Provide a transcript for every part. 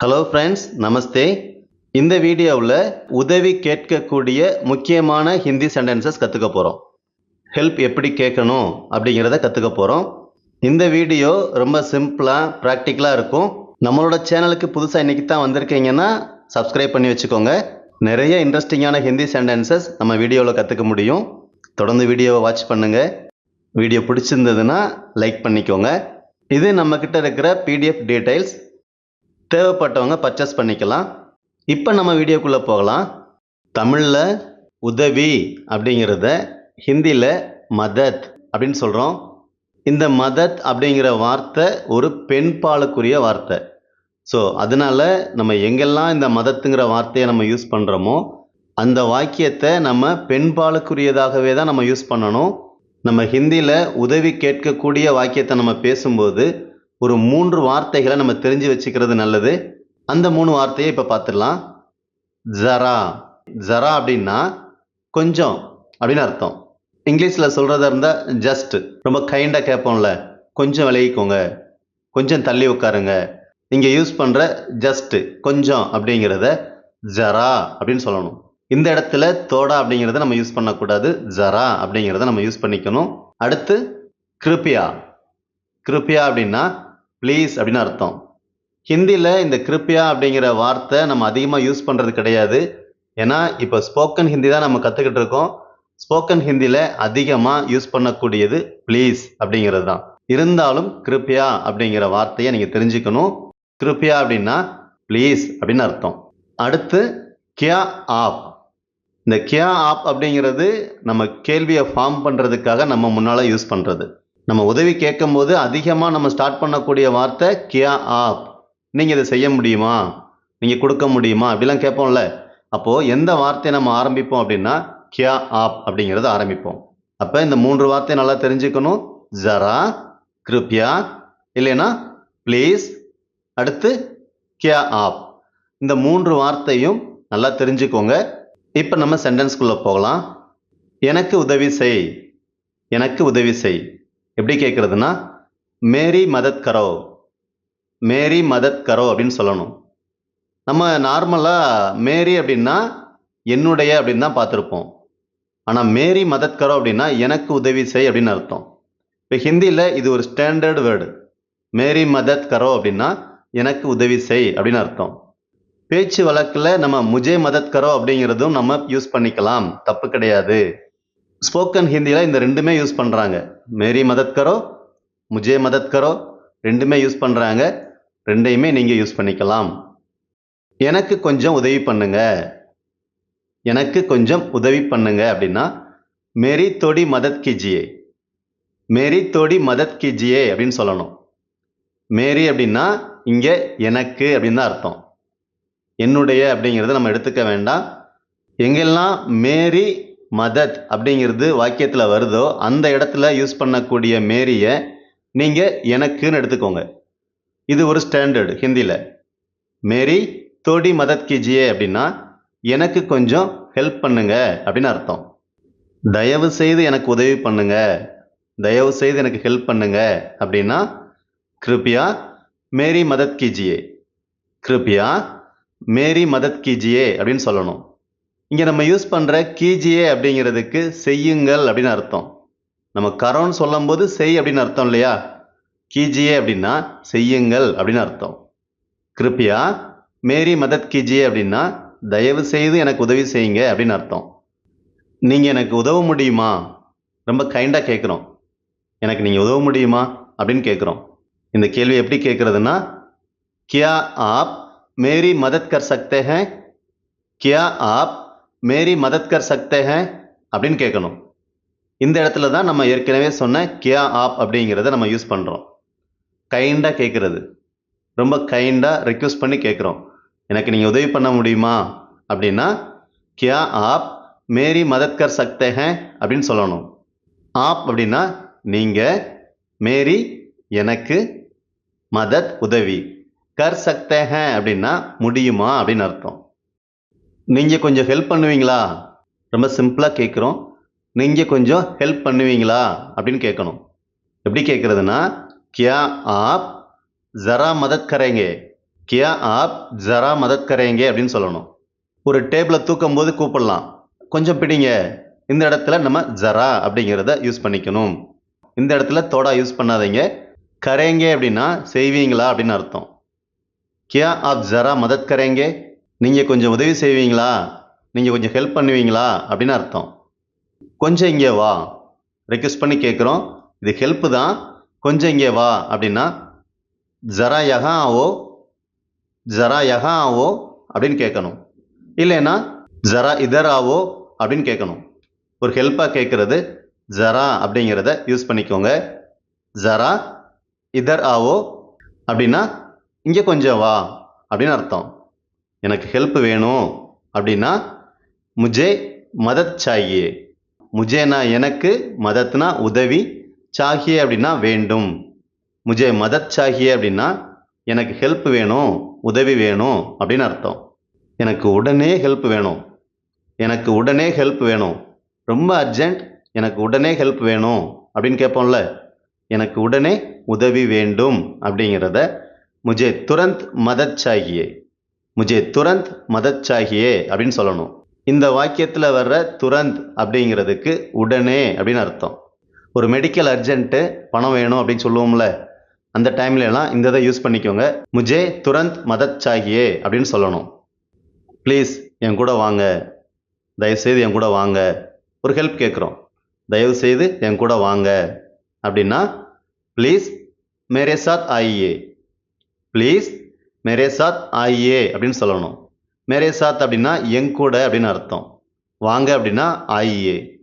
Hello friends நமஸ்தே இந்த வீடியோவில் உதவி கேட்கக்கூடிய முக்கியமான ஹிந்தி சென்டென்சஸ் கற்றுக்க போகிறோம் ஹெல்ப் எப்படி கேட்கணும் அப்படிங்கிறத கற்றுக்க போகிறோம் இந்த வீடியோ ரொம்ப சிம்பிளாக ப்ராக்டிக்கலாக இருக்கும். நம்மளோட சேனலுக்கு புதுசாக இன்றைக்கி தான் வந்திருக்கீங்கன்னா சப்ஸ்கிரைப் பண்ணி வச்சுக்கோங்க. நிறைய இன்ட்ரெஸ்டிங்கான ஹிந்தி சென்டென்சஸ் நம்ம வீடியோவில் கற்றுக்க முடியும். தொடர்ந்து வீடியோவை வாட்ச் பண்ணுங்கள் வீடியோ பிடிச்சிருந்ததுன்னா லைக் பண்ணிக்கோங்க. இது நம்மக்கிட்ட இருக்கிற பிடிஎஃப் டீட்டெயில்ஸ் தேவைப்பட்டவங்க பர்ச்சேஸ் பண்ணிக்கலாம். இப்போ நம்ம வீடியோக்குள்ளே போகலாம். தமிழில் உதவி அப்படிங்கிறத ஹிந்தியில் மதத் அப்படின்னு சொல்கிறோம் இந்த மதத் அப்படிங்கிற வார்த்தை ஒரு பெண் பாலுக்குரிய வார்த்தை. ஸோ அதனால நம்ம எங்கெல்லாம் இந்த மதத்துங்கிற வார்த்தையை நம்ம யூஸ் பண்ணுறோமோ அந்த வாக்கியத்தை நம்ம பெண் பாலுக்குரியதாகவே தான் நம்ம யூஸ் பண்ணணும். நம்ம ஹிந்தியில் உதவி கேட்கக்கூடிய வாக்கியத்தை நம்ம பேசும்போது ஒரு மூன்று வார்த்தைகளை நம்ம தெரிஞ்சு வச்சுக்கிறது நல்லது. அந்த மூணு வார்த்தையை இப்போ பார்த்துடலாம். ஜரா. ஜரா அப்படின்னா கொஞ்சம் அப்படின்னு அர்த்தம். இங்கிலீஷில் சொல்கிறதா இருந்தால் ஜஸ்ட் ரொம்ப கைண்டாக கேட்போம்ல கொஞ்சம் விலகிக்கோங்க. கொஞ்சம் தள்ளி உட்காருங்க. இங்கே யூஸ் பண்ணுற ஜஸ்ட் கொஞ்சம் அப்படிங்கிறத ஜரா அப்படின்னு சொல்லணும். இந்த இடத்துல தோடா அப்படிங்கிறத நம்ம யூஸ் பண்ணக்கூடாது. ஜரா அப்படிங்கிறத நம்ம யூஸ் பண்ணிக்கணும். அடுத்து கிருப்பியா. கிருப்பியா அப்படின்னா ப்ளீஸ் அப்படின்னு அர்த்தம். ஹிந்தியில் இந்த கிருப்பியா அப்படிங்கிற வார்த்தை நம்ம அதிகமாக யூஸ் பண்ணுறது கிடையாது. ஏன்னா இப்போ ஸ்போக்கன் ஹிந்தி தான் நம்ம கற்றுக்கிட்டு இருக்கோம். ஸ்போக்கன் ஹிந்தியில் அதிகமாக யூஸ் பண்ணக்கூடியது ப்ளீஸ் அப்படிங்கிறது தான். இருந்தாலும் கிருப்பியா அப்படிங்கிற வார்த்தையை நீங்கள் தெரிஞ்சுக்கணும். கிருப்பியா அப்படின்னா ப்ளீஸ் அப்படின்னு அர்த்தம். அடுத்து கியா ஆப். இந்த கியா ஆப் அப்படிங்கிறது நம்ம கேள்வியை ஃபார்ம் பண்ணுறதுக்காக நம்ம முன்னால் யூஸ் பண்ணுறது நம்ம உதவி கேட்கும்போது அதிகமாக நம்ம ஸ்டார்ட் பண்ணக்கூடிய வார்த்தை கியா ஆப். நீங்கள் இதை செய்ய முடியுமா? நீங்கள் கொடுக்க முடியுமா? அப்படிலாம் கேட்போம்ல. அப்போது எந்த வார்த்தையை நம்ம ஆரம்பிப்போம் அப்படின்னா கியா ஆப் அப்படிங்கிறத ஆரம்பிப்போம். அப்போ இந்த மூன்று வார்த்தையை நல்லா தெரிஞ்சுக்கணும். ஜரா கிருப்யா இல்லைன்னா ப்ளீஸ் அடுத்து கியா ஆப் இந்த மூன்று வார்த்தையும் நல்லா தெரிஞ்சுக்கோங்க. இப்போ நம்ம சென்டென்ஸ்குள்ளே போகலாம். எனக்கு உதவி செய். எனக்கு உதவி செய். எப்படி கேட்குறதுன்னா மேரி மதத் கரோ மேரி மதத் கரோ அப்படின்னு சொல்லணும். நம்ம நார்மலாக மேரி அப்படின்னா என்னுடைய அப்படின்னு தான் பார்த்துருப்போம். ஆனால் மேரி மதத் கரோ அப்படின்னா எனக்கு உதவி செய் அப்படின்னு அர்த்தம். இப்போ ஹிந்தியில் இது ஒரு ஸ்டாண்டர்ட் வேர்டு மேரி மதத் கரோ அப்படின்னா எனக்கு உதவி செய் அப்படின்னு அர்த்தம். பேச்சு வழக்கில் நம்ம முஜே மதத் கரோ அப்படிங்கிறதும் நம்ம யூஸ் பண்ணிக்கலாம். தப்பு கிடையாது. ஸ்போக்கன் ஹிந்தியில் இந்த ரெண்டுமே யூஸ் பண்ணுறாங்க மேரி மதத் கரோ முஜே மதத் கரோ ரெண்டுமே யூஸ் பண்ணுறாங்க ரெண்டையுமே நீங்கள் யூஸ் பண்ணிக்கலாம். எனக்கு கொஞ்சம் உதவி பண்ணுங்க. எனக்கு கொஞ்சம் உதவி பண்ணுங்க அப்படின்னா மேரி தொடி மதத் கிஜியே மேரி தொடி மதத் கிஜியே அப்படின்னு சொல்லணும். மேரி அப்படின்னா இங்கே எனக்கு அப்படின்னு தான் அர்த்தம். என்னுடைய அப்படிங்கிறத நம்ம எடுத்துக்க வேண்டாம். எங்கெல்லாம் மேரி மதத் அப்படிங்கிறது வாக்கியத்தில் வருதோ அந்த இடத்துல யூஸ் பண்ணக்கூடிய மேரியை நீங்கள் எனக்குன்னு எடுத்துக்கோங்க. இது ஒரு ஸ்டாண்டர்டு ஹிந்தியில் மேரி தோடி மதத் கிஜியே அப்படின்னா எனக்கு கொஞ்சம் ஹெல்ப் பண்ணுங்க அப்படின்னு அர்த்தம். தயவு செய்து எனக்கு உதவி பண்ணுங்க. தயவு செய்து எனக்கு ஹெல்ப் பண்ணுங்க அப்படின்னா கிருப்பியா மேரி மதத் கிஜியே கிருப்பியா மேரி மதத் கிஜியே அப்படின்னு சொல்லணும். இங்கே நம்ம யூஸ் பண்ணுற கீஜியே அப்படிங்கிறதுக்கு செய்யுங்கள் அப்படின்னு அர்த்தம். நம்ம கரோன்னு சொல்லும்போது செய் அப்படின்னு அர்த்தம் இல்லையா? கீஜியே அப்படின்னா செய்யுங்கள் அப்படின்னு அர்த்தம். கிருப்பியா மேரி மதத் கீஜியே அப்படின்னா தயவு செய்து எனக்கு உதவி செய்யுங்க அப்படின்னு அர்த்தம். நீங்கள் எனக்கு உதவ முடியுமா? ரொம்ப கைண்டாக கேட்குறோம் எனக்கு நீங்கள் உதவ முடியுமா? அப்படின்னு கேட்குறோம் இந்த கேள்வி எப்படி கேட்குறதுன்னா கியா ஆப் மேரி மதத் கர் சக்தே ஹே கியா ஆப் மேரி மதத்கர் சக்தே ஹே அப்படின்னு கேட்கணும். இந்த இடத்துல தான் நம்ம ஏற்கனவே சொன்ன கியா ஆப் அப்படிங்கிறத நம்ம யூஸ் பண்ணுறோம் கைண்டாக கேட்குறது. ரொம்ப கைண்டாக ரெக்வஸ்ட் பண்ணி கேட்குறோம். எனக்கு நீங்கள் உதவி பண்ண முடியுமா? அப்படின்னா கியா ஆப் மேரி மதத்கர் சக்தே ஹே அப்படின்னு சொல்லணும். ஆப் அப்படின்னா நீங்கள் மேரி எனக்கு மதத் உதவி. கர் சக்தே ஹே அப்படின்னா முடியுமா அப்படின்னு அர்த்தம். நீங்கள் கொஞ்சம் ஹெல்ப் பண்ணுவீங்களா? ரொம்ப சிம்பிளாக கேட்குறோம் நீங்கள் கொஞ்சம் ஹெல்ப் பண்ணுவீங்களா? அப்படின்னு கேட்கணும் எப்படி கேட்குறதுனா கியா ஆப் ஜரா மதத் கரேங்கே கியா ஆப் ஜரா மதத் கரேங்கே அப்படின்னு சொல்லணும். ஒரு டேபிளை தூக்கும் போது கூப்பிடலாம். கொஞ்சம் பிடிங்க. இந்த இடத்துல நம்ம ஜரா அப்படிங்கிறத யூஸ் பண்ணிக்கணும். இந்த இடத்துல தோடா யூஸ் பண்ணாதீங்க. கரேங்கே அப்படின்னா செய்வீங்களா அப்படின்னு அர்த்தம். கியா ஆப் ஜரா மதத் கரேங்கே நீங்கள் கொஞ்சம் உதவி செய்வீங்களா? நீங்கள் கொஞ்சம் ஹெல்ப் பண்ணுவீங்களா? அப்படின்னு அர்த்தம். கொஞ்சம் இங்கே வா. ரெக்வெஸ்ட் பண்ணி கேட்குறோம். இது ஹெல்ப்பு தான். கொஞ்சம் இங்கே வா அப்படின்னா ஜரா யகா ஆவோ ஜரா யகா ஆவோ அப்படின்னு கேட்கணும். இல்லைன்னா ஜரா இதர் ஆவோ அப்படின்னு கேட்கணும். ஒரு ஹெல்ப்பாக கேட்குறது ஜரா அப்படிங்கிறத யூஸ் பண்ணிக்கோங்க. ஜரா இதர் ஆவோ அப்படின்னா இங்கே கொஞ்சம் வா அப்படின்னு அர்த்தம். எனக்கு ஹெல்ப் வேணும் அப்படின்னா முஜே மதத் சாகியே முஜேனா எனக்கு மதத்னா உதவி சாகியே அப்படின்னா வேண்டும். முஜே மதத் சாகியே அப்படின்னா எனக்கு ஹெல்ப் வேணும் உதவி வேணும் அப்படின்னு அர்த்தம். எனக்கு உடனே ஹெல்ப் வேணும். எனக்கு உடனே ஹெல்ப் வேணும். ரொம்ப அர்ஜென்ட் எனக்கு உடனே ஹெல்ப் வேணும் அப்படின்னு கேட்போம்ல. எனக்கு உடனே உதவி வேண்டும் அப்படிங்கிறத முஜே துரந்த் மதத் சாகியே. முஜே துரந்த் மதத் சாகியே அப்படின்னு சொல்லணும். இந்த வாக்கியத்தில் வர்ற துரந்த் அப்படிங்கிறதுக்கு உடனே அப்படின்னு அர்த்தம். ஒரு மெடிக்கல் அர்ஜென்ட்டு பணம் வேணும் அப்படின்னு சொல்லுவோம்ல அந்த டைம்லலாம் இந்த இதை யூஸ் பண்ணிக்கோங்க. முஜே துரந்த் மதத் சாகியே அப்படின்னு சொல்லணும். ப்ளீஸ் என் கூட வாங்க. தயவுசெய்து என் கூட வாங்க. ஒரு ஹெல்ப் கேட்குறோம். தயவுசெய்து என் கூட வாங்க. அப்படின்னா please Mere Chhath Aaiye. Please மேரே சாத் ஆயியே அப்படின்னு சொல்லணும். மேரே சாத் அப்படின்னா எங்கூட அப்படின்னு அர்த்தம். வாங்க அப்படின்னா ஆயே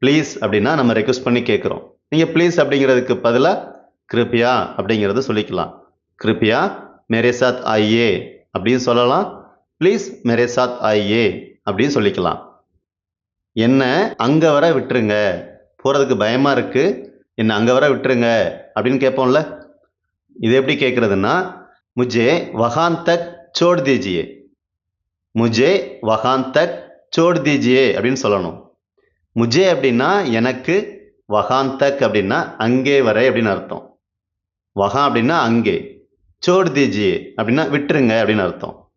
ப்ளீஸ் அப்படின்னா நம்ம ரெக்வஸ்ட் பண்ணி கேட்குறோம். நீங்கள் ப்ளீஸ் அப்படிங்கிறதுக்கு பதிலாக கிருப்பியா அப்படிங்கிறத சொல்லிக்கலாம். கிருப்பியா மேரே சாத் ஆயியே அப்படின்னு சொல்லலாம். ப்ளீஸ் மேரே சாத் ஆயியே அப்படின்னு சொல்லிக்கலாம். என்ன அங்கே வர விட்டுருங்க. போகிறதுக்கு பயமாக இருக்குது என்னை அங்கே வர விட்டுருங்க அப்படின்னு கேட்போம்ல. இது எப்படி கேட்குறதுன்னா முஜே வகான் தக் சோட் தீஜியே முஜே வகான் தக் தீஜியே அப்படின்னு சொல்லணும். முஜே அப்படின்னா எனக்கு வகான் தக் அப்படின்னா அங்கே வரை அப்படின்னு அர்த்தம். வகா அப்படின்னா அங்கே சோடு தீஜியே அப்படின்னா விட்டுருங்க அப்படின்னு அர்த்தம்.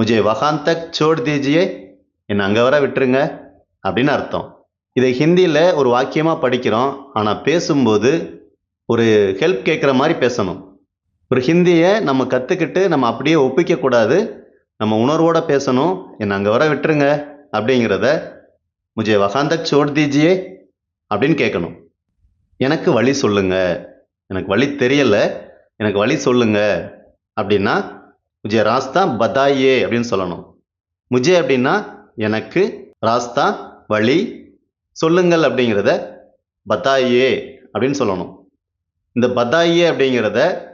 முஜே வகான் தக் தீஜியே என்னை அங்கே வர விட்டுருங்க அப்படின்னு அர்த்தம். இதை ஹிந்தியில் ஒரு வாக்கியமாக படிக்கிறோம். ஆனால் பேசும்போது ஒரு ஹெல்ப் கேட்குற மாதிரி பேசணும். ஒரு ஹிந்தியை நம்ம கற்றுக்கிட்டு நம்ம அப்படியே ஒப்பிக்கக்கூடாது. நம்ம உணர்வோடு பேசணும். என்னை அங்கே வர விட்டுருங்க அப்படிங்கிறத முஜே வகாந்தக் சோட் தீஜியே அப்படின்னு கேட்கணும். எனக்கு வழி சொல்லுங்க. எனக்கு வழி தெரியல. எனக்கு வழி சொல்லுங்க. அப்படின்னா முஜே ராஸ்தா பதாயே அப்படின்னு சொல்லணும். முஜே அப்படின்னா எனக்கு ராஸ்தா வழி சொல்லுங்கள் அப்படிங்கிறத பத்தாயே அப்படின்னு சொல்லணும். இந்த பத்தாயே அப்படிங்கிறத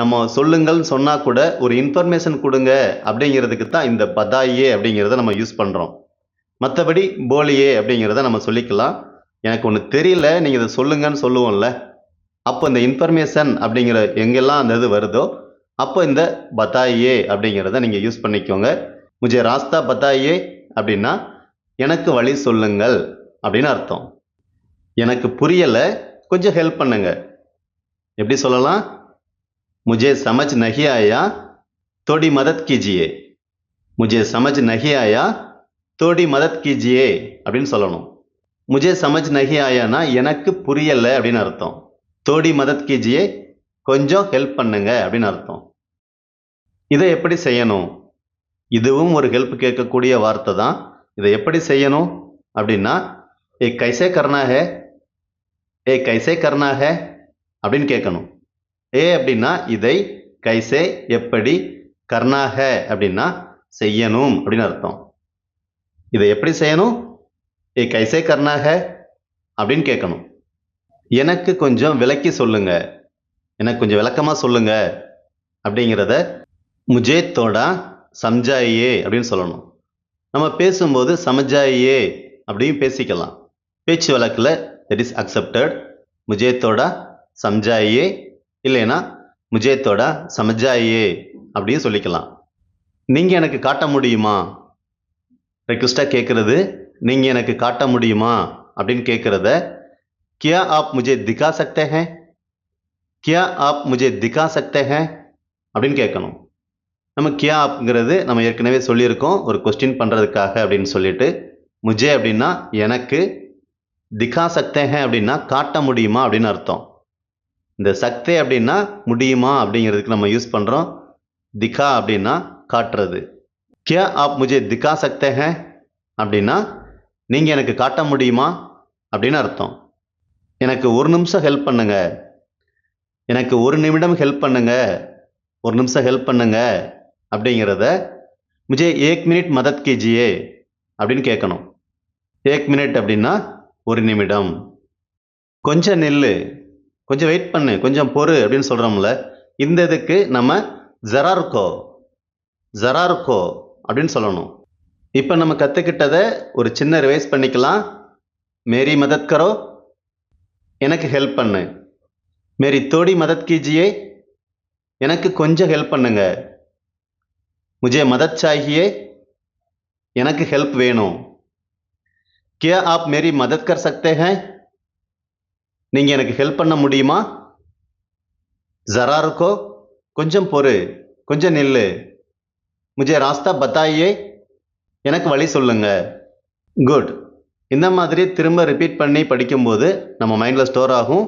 நம்ம சொல்லுங்கள்னு சொன்னால் கூட ஒரு இன்ஃபர்மேஷன் கொடுங்க அப்படிங்கிறதுக்கு தான் இந்த பதாயே அப்படிங்கிறத நம்ம யூஸ் பண்ணுறோம் மற்றபடி போலியே அப்படிங்கிறத நம்ம சொல்லிக்கலாம். எனக்கு ஒன்று தெரியல நீங்கள் இதை சொல்லுங்கன்னு சொல்லுவோம்ல. அப்போ இந்த இன்ஃபர்மேஷன் அப்படிங்கிற எங்கெல்லாம் அந்த இது வருதோ அப்போ இந்த பத்தாயே அப்படிங்கிறத நீங்கள் யூஸ் பண்ணிக்கோங்க. முஜே ராஸ்தா பத்தாயே அப்படின்னா எனக்கு வழி சொல்லுங்கள் அப்படின்னு அர்த்தம். எனக்கு புரியலை கொஞ்சம் ஹெல்ப் பண்ணுங்க. எப்படி சொல்லலாம்? முஜே சமஜ் நஹி ஆயா தோடி மதத் கீஜியே முஜே சமஜ் நஹி ஆயா தோடி மதத் கீஜியே அப்படின்னு சொல்லணும் முஜே சமஜ் நஹி ஆயானா எனக்கு புரியலை அப்படின்னு அர்த்தம் தோடி மதத் கீஜியே கொஞ்சம் ஹெல்ப் பண்ணுங்க அப்படின்னு அர்த்தம் இதை எப்படி செய்யணும் இதுவும் ஒரு ஹெல்ப் கேட்கக்கூடிய வார்த்தை தான் இதை எப்படி செய்யணும் அப்படின்னா ஏ கைசே கர்னா ஹே ஏ கைசே கர்னா ஹே அப்படின்னு கேட்கணும் ஏ அப்படின்னா இதை கைசே எப்படி கர்ணாக அப்படின்னா செய்யணும் அப்படின்னு அர்த்தம். இதை எப்படி செய்யணும்? ஏ கைசே கர்ணாக அப்படின்னு கேட்கணும். எனக்கு கொஞ்சம் விளக்கி சொல்லுங்க. எனக்கு கொஞ்சம் விளக்கமாக சொல்லுங்க அப்படிங்கிறத முஜேத்தோடா சம்ஜாயே அப்படின்னு சொல்லணும். நம்ம பேசும்போது சமஜாயே அப்படின்னு பேசிக்கலாம். பேச்சு வழக்கில் தட் இஸ் அக்செப்டட் முஜேத்தோட சம்ஜாயே இல்லைன்னா முஜேத்தோட சமஜாயே அப்படின்னு சொல்லிக்கலாம். நீங்கள் எனக்கு காட்ட முடியுமா? ரெக்வஸ்ட்டாக கேட்குறது நீங்கள் எனக்கு காட்ட முடியுமா? அப்படின்னு கேட்குறத கியா ஆப் முஜே திகா சக்தே ஹே? கியா ஆப் முஜே திகா சக்தே ஹே? அப்படின்னு கேட்கணும் நம்ம கியா ஆப்ங்கிறது நம்ம ஏற்கனவே சொல்லியிருக்கோம். ஒரு கொஸ்டின் பண்ணுறதுக்காக அப்படின்னு சொல்லிட்டு முஜே அப்படின்னா எனக்கு திகா ஹே அப்படின்னா காட்ட முடியுமா? அப்படின்னு அர்த்தம். இந்த சக்தே அப்படின்னா முடியுமா அப்படிங்கிறதுக்கு நம்ம யூஸ் பண்ணுறோம் திகா அப்படின்னா காட்டுறது. கியா ஆப் முஜே திகா சக்தே ஹே அப்படின்னா நீங்கள் எனக்கு காட்ட முடியுமா அப்படின்னு அர்த்தம். எனக்கு ஒரு நிமிஷம் ஹெல்ப் பண்ணுங்க. எனக்கு ஒரு நிமிடம் ஹெல்ப் பண்ணுங்க. ஒரு நிமிஷம் ஹெல்ப் பண்ணுங்க அப்படிங்கிறத முஜே ஏக் மினிட் மதத் கீஜியே அப்படின்னு கேட்கணும் ஏக் மினிட் அப்படின்னா ஒரு நிமிடம். கொஞ்சம் நெல் கொஞ்சம் வெயிட் பண்ணு கொஞ்சம் பொறு அப்படின்னு சொல்கிறோம்ல இந்த இதுக்கு நம்ம ஜெரார்கோ ஜெரார்கோ அப்படின்னு சொல்லணும். இப்போ நம்ம கற்றுக்கிட்டதை ஒரு சின்ன ரிவைஸ் பண்ணிக்கலாம். மேரி மதத் கரோ எனக்கு ஹெல்ப் பண்ணு. மேரி தோடி மதத் கீஜியே எனக்கு கொஞ்சம் ஹெல்ப் பண்ணுங்க. முஜே மதத் சாகியே எனக்கு ஹெல்ப் வேணும். கே ஆப் மேரி மதத் கர் சக்தே நீங்கள் எனக்கு ஹெல்ப் பண்ண முடியுமா? ஜரா இருக்கோ கொஞ்சம் பொறு கொஞ்சம் நில்லு. முஜே ராஸ்தா பத்தாயே எனக்கு வழி சொல்லுங்க. குட். இந்த மாதிரி திரும்ப ரிப்பீட் பண்ணி படிக்கும்போது நம்ம மைண்டில் ஸ்டோர் ஆகும்.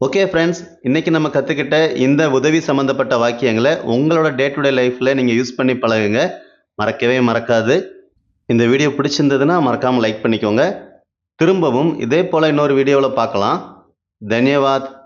ஓகே ஃப்ரெண்ட்ஸ் இன்றைக்கி நம்ம கற்றுக்கிட்ட இந்த உதவி சம்மந்தப்பட்ட வாக்கியங்களை உங்களோட டே டு டே லைஃப்பில் நீங்கள் யூஸ் பண்ணி பழகுங்க. மறக்கவே மறக்காது. இந்த வீடியோ பிடிச்சிருந்ததுன்னா மறக்காமல் லைக் பண்ணிக்கோங்க. திரும்பவும் இதே போல் இன்னொரு வீடியோவில் பார்க்கலாம். धन्यवाद।